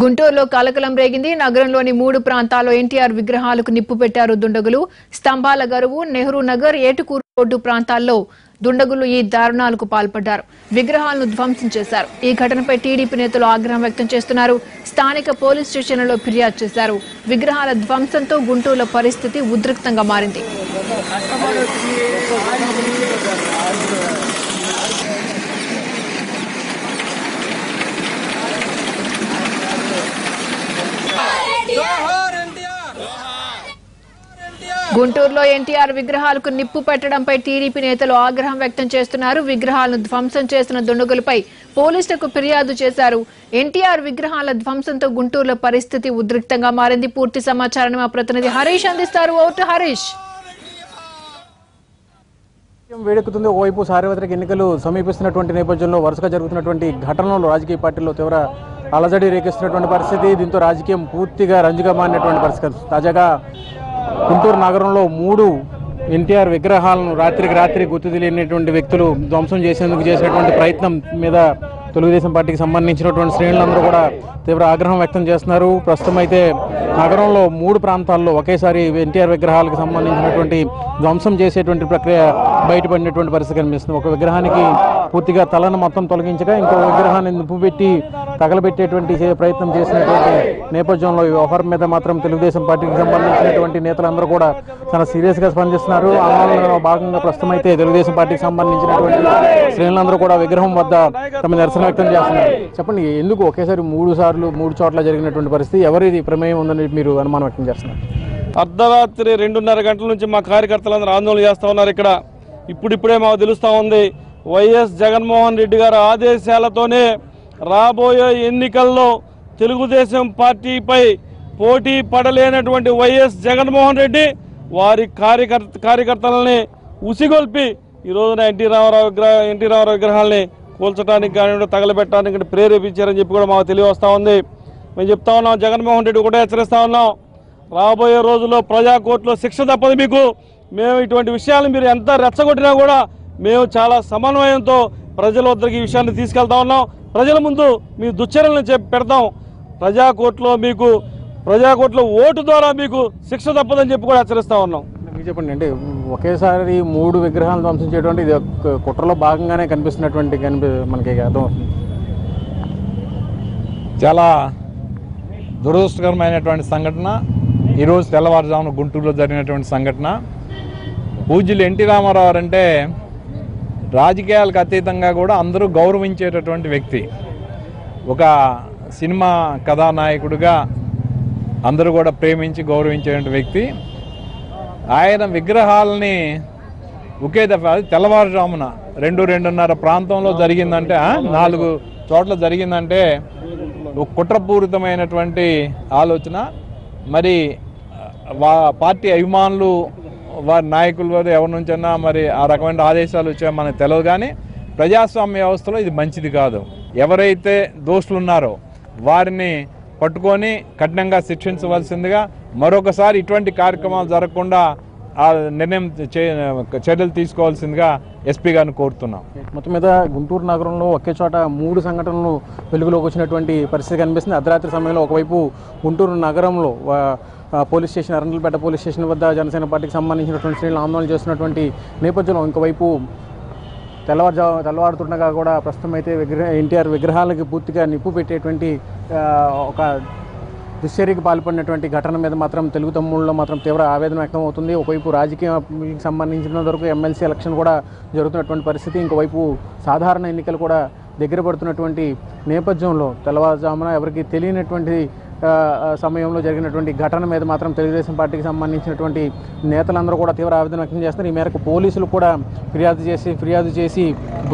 గుంటూరులో కలకలం రేగింది. నగరంలోని మూడు ప్రాంతాల్లో ఎన్టీఆర్ విగ్రహాలకు నిప్పు పెట్టారు దుండగులు. స్తంభాల గరువు నెహ్రూ నగర్ ఏటుకూరు రోడ్డు ప్రాంతాల్లో దుండగులు ఈ దారుణాలకు పాల్పడ్డారు. విగ్రహాలను ధ్వంసం చేశారు. ఈ ఘటనపై టీడీపీ నేతలు ఆగ్రహం వ్యక్తం చేస్తున్నారు. స్థానిక పోలీస్ స్టేషన్లలో ఫిర్యాదు చేశారు. విగ్రహాల ధ్వంసంతో గుంటూరులో పరిస్థితి ఉద్రిక్తంగా మారింది. గుంటూరులో ఎన్టీఆర్ విగ్రహాలకు నిప్పు పెట్టడంపై టీడీపీ నేతలు ఆగ్రహం వ్యక్తం చేస్తున్నారు. విగ్రహాలను ధ్వంసం చేసిన దుండగులపై పోలీసులకు ఫిర్యాదు చేశారు. ఎన్టీఆర్ విగ్రహాల ధ్వంసంతో గుంటూరులో పరిస్థితి ఉద్రిక్తంగా మారింది. పూర్తి సమాచారాన్ని మా ప్రతినిధి హరీష్ అందిస్తారు. ఓటు హరీష్. వేడెక్కుతుంది ఓవైపు సార్వత్రిక ఎన్నికలు సమీపిస్తున్నటువంటి నేపథ్యంలో వరుసగా జరుగుతున్నటువంటి ఘటనలు రాజకీయ పార్టీల్లో తీవ్ర అలజడి రేకిస్తున్నటువంటి పరిస్థితి. దీంతో రాజకీయం పూర్తిగా రంజుగా మారినటువంటి పరిస్థితి. తాజాగా గుంటూరు నగరంలో మూడు ఎన్టీఆర్ విగ్రహాలను రాత్రికి రాత్రి గుర్తు తెలియనటువంటి వ్యక్తులు ధ్వంసం చేసేందుకు చేసినటువంటి ప్రయత్నం మీద తెలుగుదేశం పార్టీకి సంబంధించినటువంటి శ్రేణులందరూ కూడా తీవ్ర ఆగ్రహం వ్యక్తం చేస్తున్నారు. ప్రస్తుతం అయితే నగరంలో మూడు ప్రాంతాల్లో ఒకేసారి ఎన్టీఆర్ విగ్రహాలకు సంబంధించినటువంటి ధ్వంసం చేసేటువంటి ప్రక్రియ బయటపడినటువంటి పరిస్థితి కనిపిస్తుంది. ఒక విగ్రహానికి పూర్తిగా తలను మొత్తం తొలగించగా ఇంకో విగ్రహాన్ని నిప్పు పెట్టి తగలబెట్టేటువంటి చే- ప్రయత్నం చేసినటువంటి నేపథ్యంలో ఈ వ్యవహారం మీద మాత్రం తెలుగుదేశం పార్టీకి సంబంధించినటువంటి నేతలందరూ కూడా చాలా సీరియస్గా స్పందిస్తున్నారు. ఆందోళనలో భాగంగా ప్రస్తుతం అయితే తెలుగుదేశం పార్టీకి సంబంధించినటువంటి శ్రేణులందరూ కూడా విగ్రహం వద్ద తమ నిరసన వ్యక్తం చేస్తున్నారు. చెప్పండి ఎందుకు ఒకేసారి మూడు సార్లు మూడు చోట్ల జరిగినటువంటి పరిస్థితి? ఎవరిది ప్రమేయం ఉందని మీరు అనుమానం వ్యక్తం చేస్తున్నారు? అర్ధరాత్రి రెండున్నర గంటల నుంచి మా కార్యకర్తలందరూ ఆందోళన చేస్తూ ఉన్నారు ఇక్కడ. ఇప్పుడిప్పుడే మాకు తెలుస్తూ ఉంది. వైఎస్ జగన్మోహన్ రెడ్డి గారి ఆదేశాలతోనే రాబోయే ఎన్నికల్లో తెలుగుదేశం పార్టీపై పోటీ పడలేనటువంటి వైఎస్ జగన్మోహన్ రెడ్డి వారి కార్యకర్త కార్యకర్తలని ఉసిగొల్పి ఈ రోజున ఎన్టీ రామారావు విగ్రహ ఎన్టీ రామారావు విగ్రహాల్ని కూల్చడానికి కానివ్వండి తగలబెట్టడానికి ప్రేరేపించారని చెప్పి కూడా మాకు తెలియవస్తూ ఉంది. మేము చెప్తా ఉన్నాం జగన్మోహన్ రెడ్డి కూడా హెచ్చరిస్తా ఉన్నాం. రాబోయే రోజుల్లో ప్రజా కోర్టులో శిక్ష తప్పదు మీకు. మేము ఇటువంటి విషయాలు మీరు ఎంత రెచ్చగొట్టినా కూడా మేము చాలా సమన్వయంతో ప్రజల వద్దకు ఈ విషయాన్ని తీసుకెళ్తా ఉన్నాం. ప్రజల ముందు మీ దుశ్చర్యలను చెప్పి పెడతాం. ప్రజా కోర్టులో మీకు ప్రజా కోర్టులో ఓటు ద్వారా మీకు శిక్ష తప్పదని చెప్పి కూడా హెచ్చరిస్తా ఉన్నాం. చెప్పండి అంటే ఒకేసారి మూడు విగ్రహాలను ధ్వంసం చేయడం ఇది ఒక కుట్రలో భాగంగానే కనిపిస్తున్నటువంటి కనిపి మనకి అర్థమవుతుంది. చాలా దురదృష్టకరమైనటువంటి సంఘటన. ఈరోజు తెల్లవారుజామున గుంటూరులో జరిగినటువంటి సంఘటన. పూజ్యులు ఎన్టీ రామారావు గారు అంటే రాజకీయాలకు అతీతంగా కూడా అందరూ గౌరవించేటటువంటి వ్యక్తి. ఒక సినిమా కథానాయకుడిగా అందరూ కూడా ప్రేమించి గౌరవించేటువంటి వ్యక్తి. ఆయన విగ్రహాలని ఒకే దఫా తెల్లవారుజామున రెండు రెండున్నర ప్రాంతంలో జరిగిందంటే నాలుగు చోట్ల జరిగిందంటే ఒక కుట్రపూరితమైనటువంటి ఆలోచన. మరి వా పార్టీ అభిమానులు వారి నాయకుల వారు ఎవరి నుంచైనా మరి ఆ రకమైన ఆదేశాలు వచ్చాయో మనకు తెలియదు కానీ ప్రజాస్వామ్య వ్యవస్థలో ఇది మంచిది కాదు. ఎవరైతే దోషులు ఉన్నారో వారిని పట్టుకొని కఠినంగా శిక్షించవలసిందిగా మరొకసారి ఇటువంటి కార్యక్రమాలు జరగకుండా ఆ నిర్ణయం చే- చర్యలు తీసుకోవాల్సిందిగా ఎస్పీ గారిని కోరుతున్నాం. మొత్తం మీద గుంటూరు నగరంలో ఒకే చోట మూడు సంఘటనలు వెలుగులోకి వచ్చినటువంటి పరిస్థితి కనిపిస్తుంది. అర్ధరాత్రి సమయంలో ఒకవైపు గుంటూరు నగరంలో police station Arundelpet police station వద్ద జనసేన పార్టీకి సంబంధించినటువంటి శ్రేణులు ఆందోళన చేస్తున్నటువంటి నేపథ్యంలో ఇంకోవైపు తెల్లవారుజా తెల్లవారుతుండగా కూడా ప్రస్తుతం అయితే విగ్రహ ఎన్టీఆర్ విగ్రహాలకి పూర్తిగా నిప్పు పెట్టేటువంటి ఒక దుశ్చర్యకి పాల్పడినటువంటి ఘటన మీద మాత్రం తెలుగు తమ్ముళ్ళలో మాత్రం తీవ్ర ఆవేదన వ్యక్తం అవుతుంది. ఒకవైపు రాజకీయానికి సంబంధించిన వరకు ఎమ్మెల్సీ ఎలక్షన్ కూడా జరుగుతున్నటువంటి పరిస్థితి ఇంకోవైపు సాధారణ ఎన్నికలు కూడా దగ్గర పడుతున్నటువంటి నేపథ్యంలో తెల్లవారుజామున ఎవరికి తెలియనటువంటి సమయంలో జరిగినటువంటి ఘటన మీద మాత్రం తెలుగుదేశం పార్టీకి సంబంధించినటువంటి నేతలందరూ కూడా తీవ్ర ఆవేదన వ్యక్తం చేస్తున్నారు. ఈ మేరకు పోలీసులు కూడా ఫిర్యాదు చేసి ఫిర్యాదు చేసి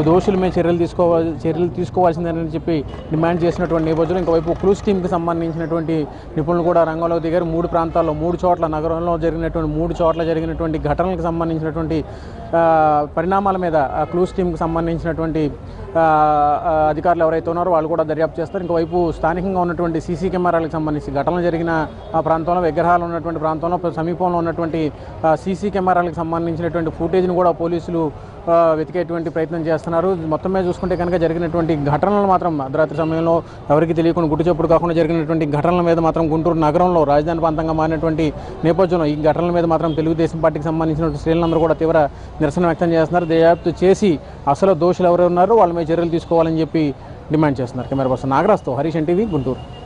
దోషుల మీద చర్యలు తీసుకోవాలి చర్యలు తీసుకోవాల్సిందని చెప్పి డిమాండ్ చేసినటువంటి నేపథ్యంలో ఇంకోవైపు క్రూజ్ టీంకి సంబంధించినటువంటి నిపుణులు కూడా రంగంలో దిగారు. మూడు ప్రాంతాల్లో మూడు చోట్ల నగరంలో జరిగినటువంటి మూడు చోట్ల జరిగినటువంటి ఘటనలకు సంబంధించినటువంటి పరిణామాల మీద ఆ క్లూస్ టీంకి సంబంధించినటువంటి అధికారులు ఎవరైతే ఉన్నారో వాళ్ళు కూడా దర్యాప్తు చేస్తారు. ఇంకోవైపు స్థానికంగా ఉన్నటువంటి సీసీ కెమెరాలకు సంబంధించి ఘటనలు జరిగిన ఆ ప్రాంతంలో విగ్రహాలు ఉన్నటువంటి ప్రాంతంలో సమీపంలో ఉన్నటువంటి సీసీ కెమెరాలకు సంబంధించినటువంటి ఫుటేజ్ను కూడా పోలీసులు వెతికేటువంటి ప్రయత్నం చేస్తున్నారు. మొత్తం మీద చూసుకుంటే కనుక జరిగినటువంటి ఘటనలు మాత్రం అర్ధరాత్రి సమయంలో ఎవరికి తెలియకుండా గుట్టు చప్పుడు కాకుండా జరిగినటువంటి ఘటనల మీద మాత్రం గుంటూరు నగరంలో రాజధాని ప్రాంతంగా మారినటువంటి నేపథ్యంలో ఈ ఘటనల మీద మాత్రం తెలుగుదేశం పార్టీకి సంబంధించిన శ్రేణులందరూ కూడా తీవ్ర నిరసన వ్యక్తం చేస్తున్నారు. దర్యాప్తు చేసి అసలు దోషులు ఎవరు ఉన్నారో? వాళ్ళ మీద చర్యలు తీసుకోవాలని చెప్పి డిమాండ్ చేస్తున్నారు. కెమెరా పర్సన్ నాగరాజ్తో హరీష్ ఎన్టీవీ గుంటూరు.